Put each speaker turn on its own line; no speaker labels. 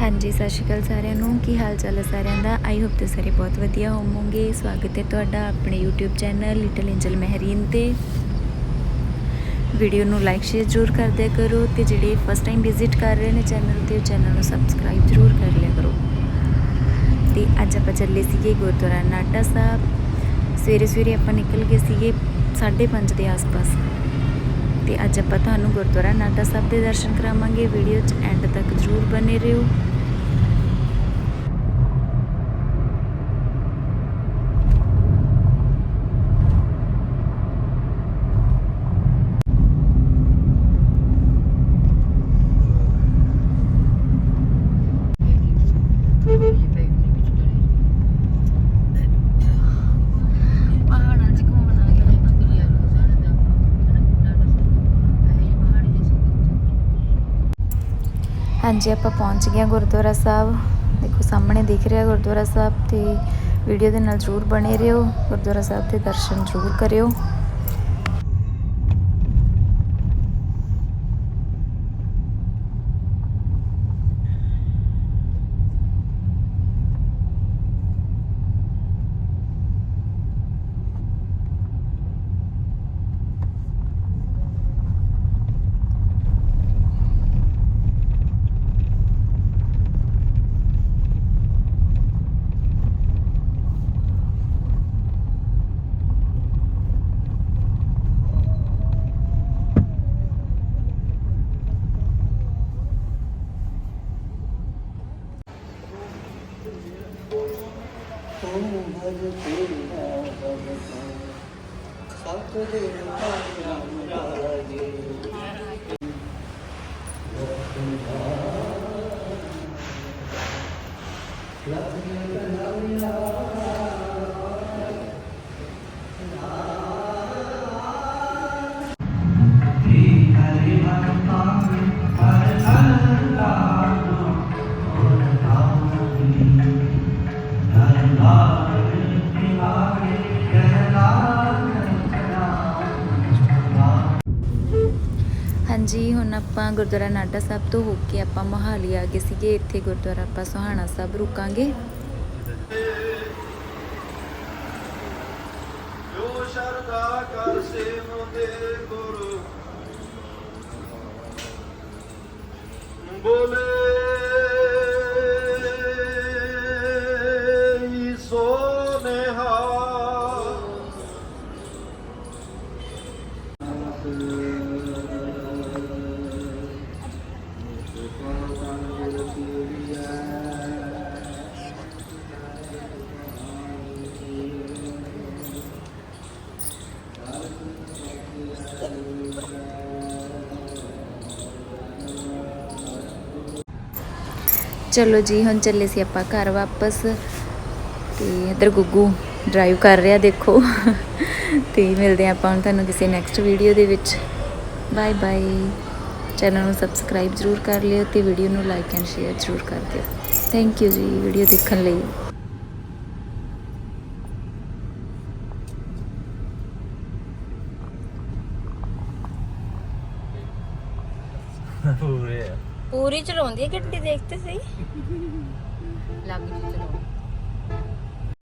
ਹਾਂਜੀ, ਸਤਿ ਸ਼੍ਰੀ ਅਕਾਲ ਸਾਰਿਆਂ ਨੂੰ। ਕੀ ਹਾਲ ਚਾਲ ਹੈ ਸਾਰਿਆਂ ਦਾ? ਆਈ ਹੋਪ ਤੇ ਸਾਰੇ ਬਹੁਤ ਵਧੀਆ ਹੋਵੋਗੇ। ਸਵਾਗਤ ਹੈ ਤੁਹਾਡਾ ਆਪਣੇ YouTube channel Little Angel Mehreen ਤੇ। ਵੀਡੀਓ ਨੂੰ ਲਾਈਕ ਸ਼ੇਅਰ ਜ਼ਰੂਰ ਕਰ ਦਿਆ ਕਰੋ ਤੇ ਜਿਹੜੇ ਫਸਟ ਟਾਈਮ ਵਿਜ਼ਿਟ ਕਰ ਰਹੇ ਨੇ ਚੈਨਲ ਤੇ ਚੈਨਲ ਨੂੰ ਸਬਸਕ੍ਰਾਈਬ ਜ਼ਰੂਰ ਕਰ ਲਿਆ ਕਰੋ। ਤੇ ਅੱਜ ਆਪਾਂ ਚੱਲੇ ਸੀਗੇ ਗੁਰਦੁਆਰਾ ਨਾਟਾ ਸਾਹਿਬ। ਸਵੇਰੇ ਸਵੇਰੇ ਆਪਾਂ ਨਿਕਲ ਗਏ ਸੀਗੇ 5:30 ਦੇ ਆਸ-ਪਾਸ। ਤੇ ਅੱਜ ਆਪਾਂ ਤੁਹਾਨੂੰ ਗੁਰਦੁਆਰਾ ਨਾਟਾ ਸਾਹਿਬ ਦੇ ਦਰਸ਼ਨ ਕਰਾਵਾਂਗੇ। ਵੀਡੀਓ 'ਚ ਐਂਡ ਤੱਕ ਜ਼ਰੂਰ ਬਨੇ ਰਹੋ
ਪਹਾੜਾਂ 'ਚ ਘੁੰਮਣ ਆ ਗਏ ਆਪਾਂ ਕਿਰਿਆ ਨੂੰ ਸਾਡਾ ਦਾ ਨਾਟਾ ਸਾਹਿਬ ਇਹ ਪਹਾੜੀ ਦੇ ਸੀ
ਹਾਂਜੀ, ਆਪਾਂ ਪਹੁੰਚ ਗਏ ਹਾਂ ਗੁਰਦੁਆਰਾ ਸਾਹਿਬ। ਦੇਖੋ, ਸਾਹਮਣੇ ਦਿਖ ਰਿਹਾ ਗੁਰਦੁਆਰਾ ਸਾਹਿਬ ਤੇ ਵੀਡੀਓ ਦੇ ਨਾਲ ਜ਼ਰੂਰ ਬਣੇ ਰਹੋ। ਗੁਰਦੁਆਰਾ ਸਾਹਿਬ ਦੇ ਦਰਸ਼ਨ ਜ਼ਰੂਰ ਕਰਿਓ।
ਤੂੰ ਹਰ ਤੇਰਾ ਬਖਸ਼ਾ ਸਭ ਦੇ ਨਾਮ ਰਾਜੇ ਲੱਗ ਗਿਆ ਨਾ ਨਾ
ਹਾਂਜੀ, ਹੁਣ ਆਪਾਂ ਗੁਰਦੁਆਰਾ ਨਾਡਾ ਸਾਹਿਬ ਤੋਂ ਹੋ ਕੇ ਆਪਾਂ ਮੋਹਾਲੀ ਆ ਗਏ ਸੀਗੇ। ਇੱਥੇ ਗੁਰਦੁਆਰਾ ਆਪਾਂ ਸੁਹਾਣਾ ਸਾਹਿਬ ਰੁਕਾਂਗੇ।
ਜੋ ਸ਼ਰਦਾ ਕਰ ਸੇਵ ਦੇ ਗੁਰੂ। ਬੋਲੇ ਸੋ ਨਿਹਾਲ
ਚਲੋ ਜੀ, ਹੁਣ ਚੱਲੇ ਸੀ ਆਪਾਂ ਘਰ ਵਾਪਸ। ਤੇ ਇਧਰ ਗੁੱਗੂ ਡਰਾਈਵ ਕਰ ਰਿਹਾ, ਦੇਖੋ। ਤੇ ਮਿਲਦੇ ਹਾਂ ਆਪਾਂ ਹੁਣ ਤੁਹਾਨੂੰ ਕਿਸੇ ਨੈਕਸਟ ਵੀਡੀਓ ਦੇ ਵਿੱਚ। ਬਾਏ ਬਾਏ ਚੈਨਲ ਨੂੰ ਸਬਸਕ੍ਰਾਈਬ ਜ਼ਰੂਰ ਕਰ ਲਿਓ ਤੇ ਵੀਡੀਓ ਨੂੰ ਲਾਈਕ ਐਂਡ ਸ਼ੇਅਰ ਜ਼ਰੂਰ ਕਰ ਦਿਓ। ਥੈਂਕ ਯੂ ਜੀ ਵੀਡੀਓ ਦੇਖਣ ਲਈ।
ਪੂਰੀ ਚਲਾਉਂਦੀ ਹੈ ਗੱਡੀ ਦੇਖਤੇ ਸਹੀ?
ਲੱਗ ਜੂ ਚਲਾਉਣ।